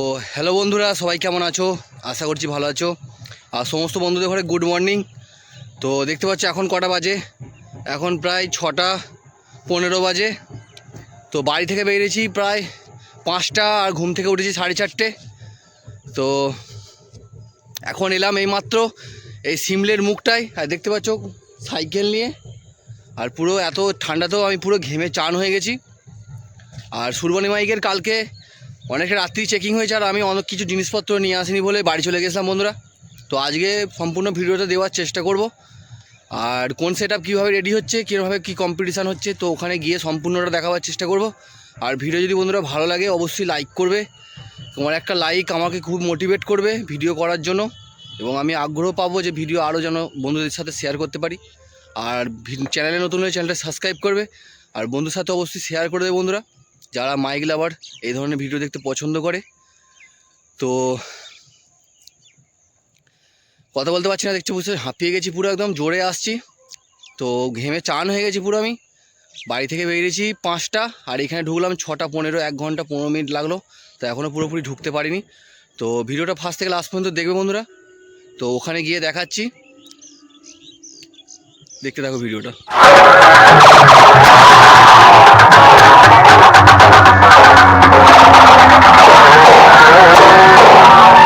তো হ্যালো বন্ধুরা, সবাই কেমন আছো? আশা করছি ভালো আছো। আর সমস্ত বন্ধুদের ঘরে গুড মর্নিং তো দেখতে পাচ্ছ, এখন কটা বাজে? এখন প্রায় ছটা পনেরো বাজে। তো বাড়ি থেকে বেরিয়েছি প্রায় পাঁচটা আর ঘুম থেকে উঠেছি সাড়ে চারটে। তো এখন এলাম এইমাত্র এই সিমলের মুখটায়। আর দেখতে পাচ্ছ, সাইকেল নিয়ে। আর পুরো এত ঠান্ডাতেও আমি পুরো ঘেমে চান হয়ে গেছি। আর সুরবানি মাইকের কালকে অনেকটা রাত্রি চেকিং হয়েছে আর আমি অনেক কিছু জিনিসপত্র নিয়ে আসিনি বলে বাড়ি চলে গেছিলাম বন্ধুরা। তো আজকে সম্পূর্ণ ভিডিওটা দেওয়ার চেষ্টা করব। আর কোন সেট আপ কীভাবে রেডি হচ্ছে, কীভাবে কী কম্পিটিশান হচ্ছে, তো ওখানে গিয়ে সম্পূর্ণটা দেখাবার চেষ্টা করব। আর ভিডিও যদি বন্ধুরা ভালো লাগে, অবশ্যই লাইক করবে। তোমার একটা লাইক আমাকে খুব মোটিভেট করবে ভিডিও করার জন্য। এবং আমি আগ্রহ পাবো যে ভিডিও আরও যেন বন্ধুদের সাথে শেয়ার করতে পারি। আর চ্যানেলে নতুন হলে চ্যানেলটা সাবস্ক্রাইব করবে। আর বন্ধুর সাথে অবশ্যই শেয়ার করে দেবে বন্ধুরা। যারা মাইক লাভার, এই ধরনের ভিডিও দেখতে পছন্দ করে। তো, কথা বলতে পারছি না, দেখছি বুঝতে হাঁপিয়ে গেছি পুরো একদম, জোরে আসছি। তো, ঘেমে চান হয়ে গেছি পুরো আমি। বাড়ি থেকে বেরিয়েছি পাঁচটা, আর এখানে ঢুকলাম ছটা পনেরো, এক ঘণ্টা পনেরো মিনিট লাগল। তো এখনও পুরোপুরি ঢুকতে পারিনি। তো, ভিডিওটা ফার্স্ট থেকে লাস্ট পর্যন্ত দেখবে বন্ধুরা। তো, ওখানে গিয়ে দেখাচ্ছি। দেখতে থাকো ভিডিওটা। Thank you.